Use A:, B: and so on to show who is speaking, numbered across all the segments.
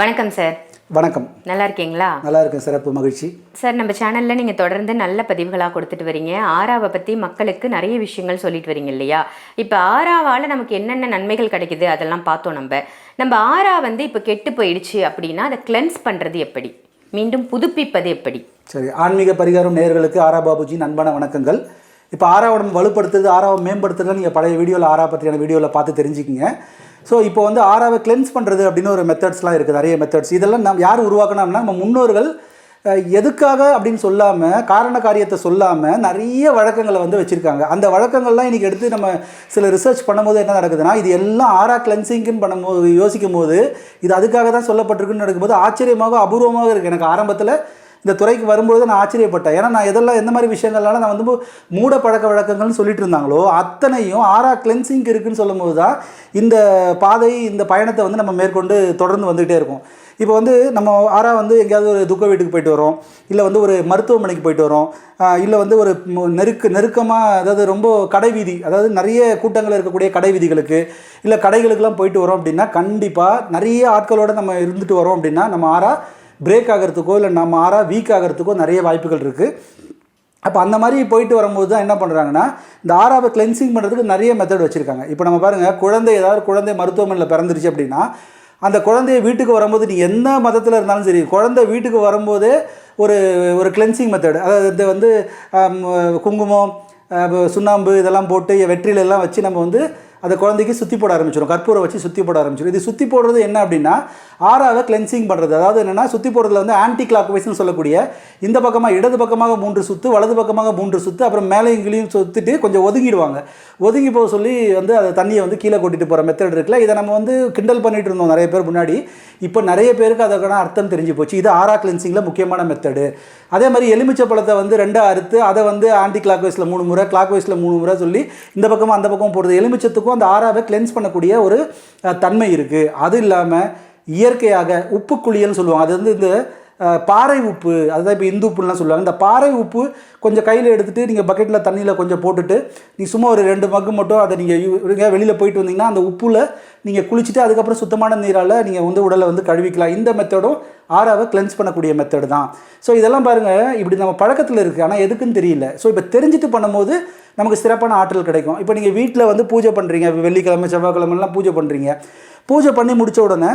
A: வணக்கம் சார்
B: வணக்கம்.
A: நல்லா இருக்கீங்களா?
B: நல்லா இருக்கேன் சிறப்பு மகிழ்ச்சி.
A: சார் நம்ம சேனல்ல நீங்க தொடர்ந்து நல்ல பதிவுகளாக கொடுத்துட்டு வரீங்க. ஆறாவை பத்தி மக்களுக்கு நிறைய விஷயங்கள் சொல்லிட்டு வரீங்க இல்லையா? இப்போ ஆறாவால நமக்கு என்னென்ன நன்மைகள் கிடைக்குது? அதெல்லாம் பார்த்தோம் நம்ம. நம்ம ஆறா வந்து இப்போ கெட்டு போயிடுச்சு அப்படின்னா அதை கிளென்ஸ் பண்றது எப்படி? மீண்டும் புதுப்பிப்பது எப்படி?
B: சரி ஆன்மீக பரிகாரம் நேயர்களுக்கு ஆரா பாபுஜி அன்பான வணக்கங்கள். இப்போ ஆறாவை நம்ம வலுப்படுத்துறது ஆறாவை மேம்படுத்துறது நீங்கள் பழைய வீடியோவில் ஆறா பற்றியான வீடியோவில் பார்த்து தெரிஞ்சுக்கிங்க. ஸோ இப்போ வந்து ஆறாவை கிளென்ஸ் பண்ணுறது அப்படின்னு ஒரு மெத்தட்ஸ்லாம் இருக்குது நிறைய மெத்தட்ஸ் இதெல்லாம் நம்ம யார் உருவாக்கணும்னா நம்ம முன்னோர்கள் எதுக்காக அப்படின்னு சொல்லாமல் காரண காரியத்தை சொல்லாமல் நிறைய வழக்கங்களை வந்து வச்சுருக்காங்க. அந்த வழக்கங்கள்லாம் இன்றைக்கி எடுத்து நம்ம சில ரிசர்ச் பண்ணும்போது என்ன நடக்குதுன்னா இது எல்லாம் ஆறா கிளென்சிங்னு பண்ணும்போது யோசிக்கும் போது இது அதுக்காக தான் சொல்லப்பட்டிருக்குன்னு நடக்கும்போது ஆச்சரியமாக அபூர்வமாக இருக்குது எனக்கு ஆரம்பத்தில் இந்த துறைக்கு வரும்போது நான் ஆச்சரியப்பட்டேன். ஏன்னா நான் எதெல்லாம் எந்த மாதிரி விஷயங்கள்லாம் நான் வந்து மூட பழக்க வழக்கங்கள்னு சொல்லிட்டு இருந்தாங்களோ அத்தனையும் ஆறா கிளென்சிங் இருக்குன்னு சொல்லும்போது தான் இந்த பாதை இந்த பயணத்தை வந்து நம்ம மேற்கொண்டு தொடர்ந்து வந்துகிட்டே இருக்கும். இப்போ வந்து நம்ம ஆறா வந்து எங்கேயாவது ஒரு துக்க வீட்டுக்கு போயிட்டு வரோம். இல்லை வந்து ஒரு மருத்துவமனைக்கு போயிட்டு வரோம். இல்லை வந்து ஒரு நெருக்க நெருக்கமாக அதாவது ரொம்ப கடை வீதி அதாவது நிறைய கூட்டங்கள் இருக்கக்கூடிய கடை வீதிகளுக்கு இல்லை கடைகளுக்கெல்லாம் போயிட்டு வரோம் அப்படின்னா கண்டிப்பாக நிறைய ஆட்களோட நம்ம இருந்துட்டு வரோம் அப்படின்னா நம்ம ஆறா பிரேக் ஆகிறதுக்கோ இல்லை நம்ம ஆறா வீக் ஆகிறதுக்கோ நிறைய வாய்ப்புகள் இருக்குது அப்போ அந்த மாதிரி போயிட்டு வரும்போது தான் என்ன பண்ணுறாங்கன்னா இந்த ஆறாவை கிளென்சிங் பண்ணுறதுக்கு நிறைய மெத்தட் வச்சுருக்காங்க. இப்போ நம்ம பாருங்கள் குழந்தை ஏதாவது குழந்தை மருத்துவமனையில் பிறந்துருச்சு அப்படின்னா அந்த குழந்தைய வீட்டுக்கு வரும்போது நீ எந்த மதத்தில் இருந்தாலும் சரி குழந்தை வீட்டுக்கு வரும்போதே ஒரு ஒரு கிளென்சிங் மெத்தட் அதாவது இது வந்து குங்குமம் சுண்ணாம்பு இதெல்லாம் போட்டு வெற்றில எல்லாம் வச்சு நம்ம வந்து அந்த குழந்தைக்கு சுற்றி போட ஆரம்பிச்சிடும் கற்பூரை வச்சு சுற்றி போட ஆரம்பிச்சிடும் இது சுற்றி போடுறது என்ன அப்படின்னா ஆறாவை கிளென்சிங் பண்ணுறது அதாவது என்னென்னா சுற்றி போடுறதுல வந்து ஆன்டி கிளாக் வைஸ்னு சொல்லக்கூடிய இந்த பக்கமாக இடது பக்கமாக மூன்று சுற்று வலது பக்கமாக மூன்று சுற்று அப்புறம் மேலே இங்கேயும் சுற்றிட்டு கொஞ்சம் ஒதுங்கிடுவாங்க. ஒதுங்கி போக சொல்லி வந்து அதை தண்ணியை வந்து கீழே கொட்டிட்டு போகிற மெத்தட் இருக்குல்ல இதை நம்ம வந்து கிண்டல் பண்ணிட்டு இருந்தோம் நிறைய பேர் முன்னாடி. இப்போ நிறைய பேருக்கு அதற்கான அர்த்தம் தெரிஞ்சு போச்சு. இது ஆறா கிளென்சிங்கில் முக்கியமான மெத்தடு அதே மாதிரி எலுமிச்சை பழத்தை வந்து ரெண்டாக அறுத்து அதை வந்து ஆன்டி கிளாக் வைஸில் மூணு முறை கிளாக் வைஸில் மூணு முறை சொல்லி இந்த பக்கமும் அந்த பக்கம் போடுறது எலுமிச்சத்துக்கும் அந்த ஆறாவை கிளென்ஸ் பண்ணக்கூடிய ஒரு தன்மை இருக்குது அது இல்லாமல் இயற்கையாக உப்பு குளியல்னு சொல்லுவாங்க. அது வந்து இந்த பாறை உப்பு அதுதான் இப்போ இந்து உப்புலாம் சொல்லுவாங்க. இந்த பாறை உப்பு கொஞ்சம் கையில் எடுத்துகிட்டு நீங்கள் பக்கெட்டில் தண்ணியில் கொஞ்சம் போட்டுட்டு நீ சும்மா ஒரு ரெண்டு மக்கு மட்டும் அதை நீங்கள் வெளியில் போயிட்டு வந்தீங்கன்னா அந்த உப்புல நீங்கள் குளிச்சுட்டு அதுக்கப்புறம் சுத்தமான நீரால் நீங்கள் வந்து உடலை வந்து கழுவிக்கலாம். இந்த மெத்தடும் ஆறாவை கிளென்ஸ் பண்ணக்கூடிய மெத்தடு தான். ஸோ இதெல்லாம் பாருங்கள் இப்படி நம்ம பழக்கத்தில் இருக்குது ஆனால் எதுக்குன்னு தெரியல. ஸோ இப்போ தெரிஞ்சுட்டு பண்ணும்போது நமக்கு சிறப்பான ஆற்றல் கிடைக்கும். இப்போ நீங்கள் வீட்டில் வந்து பூஜை பண்ணுறீங்க வெள்ளிக்கிழமை செவ்வாய்க்கிழமைலாம் பூஜை பண்ணுறீங்க பூஜை பண்ணி முடித்த உடனே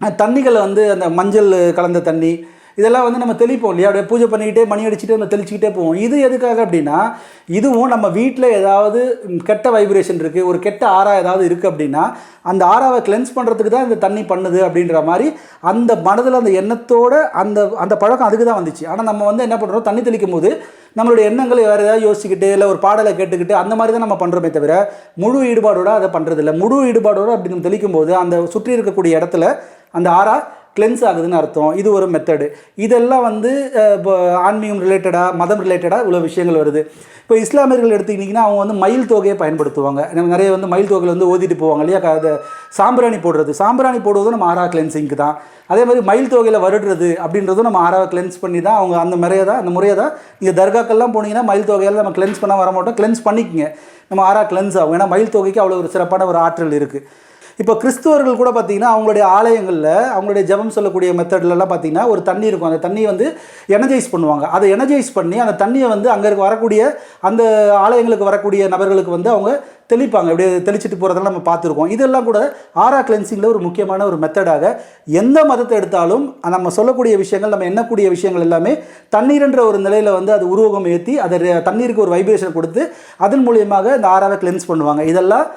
B: தண்ணிகளை வந்து அந்த மஞ்சள் கலந்த தண்ணி இதெல்லாம் வந்து நம்ம தெளிப்போம் இல்லையா? அப்படியே பூஜை பண்ணிக்கிட்டே மணி அடிச்சுட்டு நம்ம தெளிச்சுக்கிட்டே போவோம். இது எதுக்காக அப்படின்னா இதுவும் நம்ம வீட்டில் ஏதாவது கெட்ட வைப்ரேஷன் இருக்குது ஒரு கெட்ட ஆறா ஏதாவது இருக்குது அப்படின்னா அந்த ஆறாவை கிளென்ஸ் பண்ணுறதுக்கு தான் இந்த தண்ணி பண்ணுது அப்படின்ற மாதிரி அந்த மனதில் அந்த எண்ணத்தோட அந்த அந்த பழக்கம் அதுக்கு தான் வந்துச்சு. ஆனால் நம்ம வந்து என்ன பண்ணுறோம் தண்ணி தெளிக்கும் போது நம்மளுடைய எண்ணங்களை வேறு ஏதாவது யோசிச்சுக்கிட்டு இல்லை ஒரு பாடலை கேட்டுக்கிட்டு அந்த மாதிரி தான் நம்ம பண்ணுறோமே தவிர முழு ஈடுபாடோடு அதை பண்ணுறதில்ல முழு ஈடுபாடோடு அப்படி நம்ம தெளிக்கும் போது அந்த சுற்றி இருக்கக்கூடிய இடத்துல அந்த ஆறா கிளென்ஸ் ஆகுதுன்னு அர்த்தம். இது ஒரு மெத்தடு இதெல்லாம் வந்து இப்போ ஆன்மீகம் ரிலேட்டடாக மதம் ரிலேட்டடாக இவ்வளோ விஷயங்கள் வருது. இப்போ இஸ்லாமியர்கள் எடுத்துக்கிட்டிங்கன்னா அவங்க வந்து மயில் தொகையை பயன்படுத்துவாங்க. நம்ம நிறைய வந்து மயில் தொகையில் வந்து ஓதிட்டு போவாங்க இல்லையா? அதை சாம்பிராணி போடுறது. சாம்பிராணி போடுவதும் நம்ம ஆறா கிளென்சிங்க்கு தான். அதே மாதிரி மயில் தொகையில் வருடுறது அப்படின்றதும் நம்ம ஆறாவை கிளென்ஸ் பண்ணி தான் அவங்க அந்த முறையை தான் அந்த முறையை தான் நீங்கள் தர்காக்கெல்லாம் போனீங்கன்னா மயில் தொகையால் நம்ம கிளென்ஸ் பண்ண வர மாட்டோம். கிளென்ஸ் பண்ணிக்கங்க. நம்ம ஆறா கிளென்ஸ் ஆகும். ஏன்னா மயில் தொகைக்கு அவ்வளோ ஒரு சிறப்பான ஒரு ஆற்றல் இருக்குது இப்போ கிறிஸ்துவர்கள் கூட பார்த்தீங்கன்னா அவங்களுடைய ஆலயங்களில் அவங்களுடைய ஜெபம் சொல்லக்கூடிய மெத்தட்லலாம் பார்த்தீங்கன்னா ஒரு தண்ணி இருக்கும். அந்த தண்ணியை வந்து எனர்ஜைஸ் பண்ணுவாங்க. அதை எனர்ஜைஸ் பண்ணி அந்த தண்ணியை வந்து அங்கே இருக்க வரக்கூடிய அந்த ஆலயங்களுக்கு வரக்கூடிய நபர்களுக்கு வந்து அவங்க தெளிப்பாங்க. அப்படியே தெளிச்சிட்டு போகிறதெல்லாம் நம்ம பார்த்துருக்கோம். இதெல்லாம் கூட ஆரா கிளென்சிங்கில் ஒரு முக்கியமான ஒரு மெத்தடாக எந்த மதத்தை எடுத்தாலும் நம்ம சொல்லக்கூடிய விஷயங்கள் நம்ம எண்ணக்கூடிய விஷயங்கள் எல்லாமே தண்ணீர்ன்ற ஒரு நிலையில் வந்து அது உருவகம் ஏற்றி அதை தண்ணீருக்கு ஒரு வைப்ரேஷன் கொடுத்து அதன் மூலியமாக இந்த ஆறாவை கிளென்ஸ் பண்ணுவாங்க. இதெல்லாம்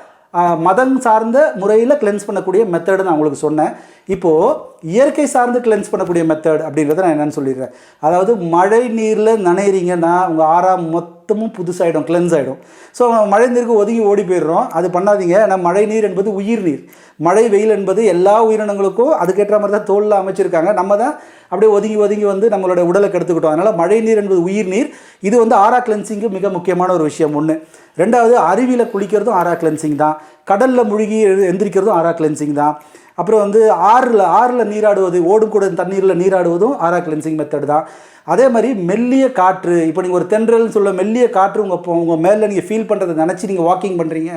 B: மதம் சார்ந்த முறையில் கிளென்ஸ் பண்ணக்கூடிய மெத்தடு நான் உங்களுக்கு சொன்னேன். இப்போது இயற்கை சார்ந்து கிளென்ஸ் பண்ணக்கூடிய மெத்தட் அப்படின்றத நான் என்னென்னு சொல்லிடுறேன். அதாவது மழை நீரில் நனையிறீங்கன்னா உங்கள் ஆறாம் மொத்த மொத்தமும் புதுசாகிடும் கிளென்ஸ் ஆகிடும் ஸோ மழை நீருக்கு ஒதுங்கி ஓடி போயிடுறோம். அது பண்ணாதீங்க. ஏன்னா மழை நீர் என்பது உயிர் நீர். மழை வெயில் என்பது எல்லா உயிரினங்களுக்கும் அதுக்கேற்ற மாதிரி தான் தோலில் அமைச்சிருக்காங்க. நம்ம தான் அப்படியே ஒதுங்கி ஒதுங்கி வந்து நம்மளோட உடலை கெடுத்துக்கிட்டோம் அதனால் மழை நீர் என்பது உயிர் நீர். இது வந்து ஆரா கிளென்சிங்க்கு மிக முக்கியமான ஒரு விஷயம் ஒன்று ரெண்டாவது அருவியில் குளிக்கிறதும் ஆரா கிளென்சிங் தான். கடலில் முழுகி எந்திரிக்கிறதும் ஆரா கிளென்சிங் தான். அப்புறம் வந்து ஆறில் ஆறில் நீராடுவது ஓடும் கூட தண்ணீரில் நீராடுவதும் ஆரா கிளென்சிங் மெத்தட் தான். அதே மாதிரி மெல்லிய காற்று இப்போ நீங்கள் ஒரு தென்றல்னு சொல்ல மெல்லிய காற்று உங்கள் உங்கள் மேலே நீங்கள் ஃபீல் பண்ணுறதை நினச்சி நீங்கள் வாக்கிங் பண்ணுறீங்க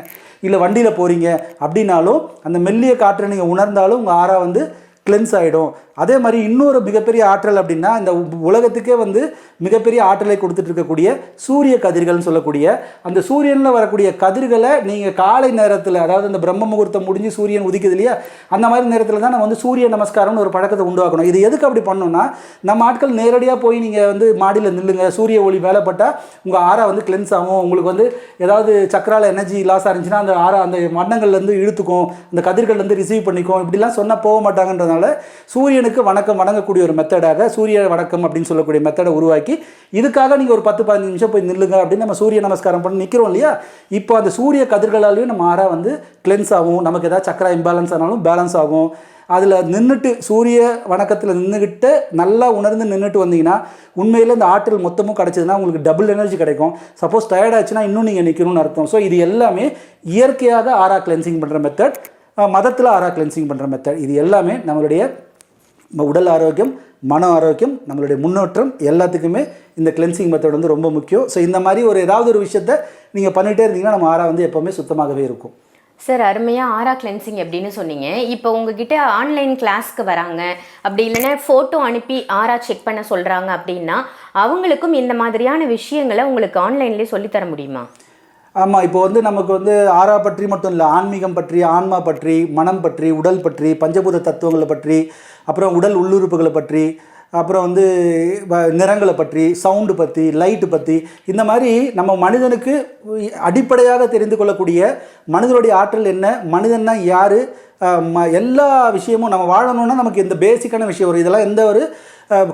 B: இல்லை வண்டியில் போகிறீங்க அப்படின்னாலும் அந்த மெல்லிய காற்றை நீங்கள் உணர்ந்தாலும் உங்கள் ஆறா வந்து கிளென்ஸ் ஆகிடும் அதே மாதிரி இன்னொரு மிகப்பெரிய ஆற்றல் அப்படின்னா இந்த உ- உலகத்துக்கே வந்து மிகப்பெரிய ஆற்றலை கொடுத்துட்டு இருக்கக்கூடிய சூரிய கதிர்கள்னு சொல்லக்கூடிய அந்த சூரியனில் வரக்கூடிய கதிர்களை நீங்கள் காலை நேரத்தில் அதாவது அந்த பிரம்ம முகூர்த்தம் முடிஞ்சு சூரியன் உதிக்குது இல்லையா? அந்த மாதிரி நேரத்தில் தான் நம்ம வந்து சூரிய நமஸ்காரம்னு ஒரு பழக்கத்தை உண்டாக்கணும். இது எதுக்கு அப்படி பண்ணோம்னா நம்ம ஆட்கள் நேரடியாக போய் நீங்கள் வந்து மாடியில் நில்லுங்க சூரிய ஒளி வேலைப்பட்டால் உங்கள் ஆறா வந்து கிளென்ஸ் ஆகும். உங்களுக்கு வந்து ஏதாவது சக்கரால எனர்ஜி லாஸ் ஆயிருந்துச்சுன்னா அந்த ஆறா அந்த மண்ணங்கள்லேருந்து இழுத்துக்கும் அந்த கதிர்கள்லேருந்து ரிசீவ் பண்ணிக்கும். இப்படிலாம் சொன்னால் போக மாட்டாங்கன்றதுனால சூரியனுக்கு வணக்கம் வணங்கக்கூடிய ஒரு மெத்தடாக சூரிய வணக்கம் அப்படின்னு சொல்லக்கூடிய மெத்தடை உருவாக்கி இதுக்காக நீங்கள் ஒரு பத்து பதினஞ்சு நிமிஷம் போய் நில்லுங்க அப்படின்னு நம்ம சூரிய நமஸ்காரம் பண்ணி நிற்கிறோம் இல்லையா? இப்போ அந்த சூரிய கதிர்களாலையும் நம்ம ஆறா வந்து கிளென்ஸ் ஆகும். நமக்கு ஏதாவது சக்கரா இம்பேலன்ஸ் ஆனாலும் பேலன்ஸ் ஆகும். அதில் நின்றுட்டு சூரிய வணக்கத்தில் நின்றுக்கிட்டு நல்லா உணர்ந்து நின்றுட்டு வந்தீங்கன்னா உண்மையில் இந்த ஆற்றல் மொத்தமும் கிடச்சதுன்னா உங்களுக்கு டபுள் எனர்ஜி கிடைக்கும். சப்போஸ் டயர்ட் ஆச்சுன்னா இன்னும் நீங்கள் நிற்கணும்னு அர்த்தம். ஸோ இது எல்லாமே இயற்கையாக ஆறா கிளென்சிங் பண்ணுற மெத்தட் மதத்தில் ஆரா கிளென்சிங் பண்ணுற மெத்தட் இது எல்லாமே நம்மளுடைய நம்ம உடல் ஆரோக்கியம் மன ஆரோக்கியம் நம்மளுடைய முன்னேற்றம் எல்லாத்துக்குமே இந்த கிளென்சிங் மெத்தட் வந்து ரொம்ப முக்கியம். ஸோ இந்த மாதிரி ஒரு ஏதாவது ஒரு விஷயத்த நீங்கள் பண்ணிகிட்டே இருந்தீங்கன்னா நம்ம ஆறா வந்து எப்போவுமே சுத்தமாகவே இருக்கும்.
A: சார் அருமையாக ஆரா கிளென்சிங் எப்படின்னு சொன்னீங்க. இப்போ உங்ககிட்ட ஆன்லைன் கிளாஸ்க்கு வராங்க. அப்படி இல்லைன்னா ஃபோட்டோ அனுப்பி ஆரா செக் பண்ண சொல்கிறாங்க அப்படின்னா அவங்களுக்கும் இந்த மாதிரியான விஷயங்களை உங்களுக்கு ஆன்லைன்லேயே சொல்லித்தர முடியுமா?
B: ஆமாம் இப்போ வந்து நமக்கு வந்து ஆறா பற்றி மட்டும் இல்லை ஆன்மீகம் பற்றி ஆன்மா பற்றி மனம் பற்றி உடல் பற்றி பஞ்சபூத தத்துவங்களை பற்றி அப்புறம் உடல் உள்ளுறுப்புகளை பற்றி அப்புறம் வந்து வ- நிறங்களை பற்றி சவுண்டு பற்றி லைட்டு பற்றி இந்த மாதிரி நம்ம மனிதனுக்கு அடிப்படையாக தெரிந்து கொள்ளக்கூடிய மனிதனுடைய ஆற்றல் என்ன மனிதன்னா யார் எல்லா விஷயமும் நம்ம வாழணும்னா நமக்கு இந்த பேசிக்கான விஷயம் வரும். இதெல்லாம் எந்த ஒரு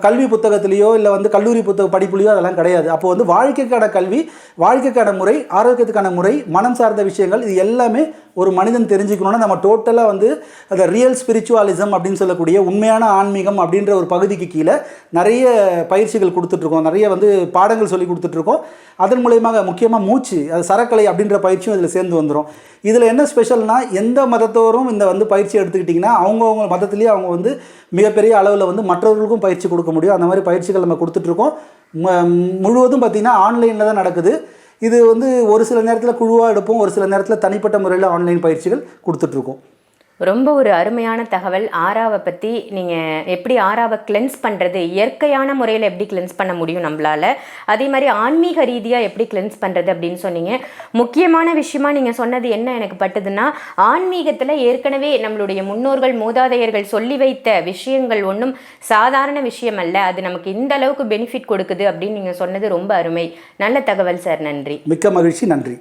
B: கல்வி புத்தகத்திலேயோ இல்லை வந்து கல்லூரி புத்தக படிப்புலையோ அதெல்லாம் கிடையாது. அப்போ வந்து வாழ்க்கைக்கான கல்வி வாழ்க்கைக்கான முறை ஆரோக்கியத்துக்கான முறை மனம் சார்ந்த விஷயங்கள் இது எல்லாமே ஒரு மனிதன் தெரிஞ்சுக்கணும்னா நம்ம டோட்டலாக வந்து அந்த ரியல் ஸ்பிரிச்சுவாலிசம் அப்படின்னு சொல்லக்கூடிய உண்மையான ஆன்மீகம் அப்படின்ற ஒரு பகுதிக்கு கீழே நிறைய பயிற்சிகள் கொடுத்துட்ருக்கோம். நிறைய வந்து பாடங்கள் சொல்லி கொடுத்துட்ருக்கோம். அதன் மூலயமாக முக்கியமாக மூச்சு அது சரக்கலை அப்படின்ற பயிற்சியும் இதில் சேர்ந்து வந்துடும் இதில் என்ன ஸ்பெஷல்னால் எந்த மதத்தோரும் இந்த வந்து பயிற்சி எடுத்துக்கிட்டிங்கன்னா அவங்கவுங்க மதத்துலேயே அவங்க வந்து மிகப்பெரிய அளவில் வந்து மற்றவர்களுக்கும் பயிற்சி கொடுக்க முடியும். அந்த மாதிரி பயிற்சிகள் நம்ம கொடுத்துட்ருக்கோம். முழுவதும் பார்த்திங்கன்னா ஆன்லைனில் தான் நடக்குது. இது வந்து ஒரு சில நேரத்தில் குழுவாக எடுப்போம். ஒரு சில நேரத்தில் தனிப்பட்ட முறையில் ஆன்லைன் பயிற்சிகள் கொடுத்துட்ருக்கோம்.
A: ரொம்ப ஒரு அருமையான தகவல். ஆறாவை பற்றி நீங்கள் எப்படி ஆறாவை கிளென்ஸ் பண்ணுறது இயற்கையான முறையில் எப்படி கிளென்ஸ் பண்ண முடியும் நம்மளால்? அதே மாதிரி ஆன்மீக ரீதியாக எப்படி கிளென்ஸ் பண்ணுறது அப்படின்னு சொன்னீங்க. முக்கியமான விஷயமா நீங்கள் சொன்னது என்ன எனக்கு பட்டுதுன்னா ஆன்மீகத்தில் ஏற்கனவே நம்மளுடைய முன்னோர்கள் மூதாதையர்கள் சொல்லி வைத்த விஷயங்கள் ஒன்றும் சாதாரண விஷயம் அல்ல. அது நமக்கு இந்த அளவுக்கு பெனிஃபிட் கொடுக்குது அப்படின்னு நீங்கள் சொன்னது ரொம்ப அருமை. நல்ல தகவல் சார். நன்றி.
B: மிக்க மகிழ்ச்சி. நன்றி.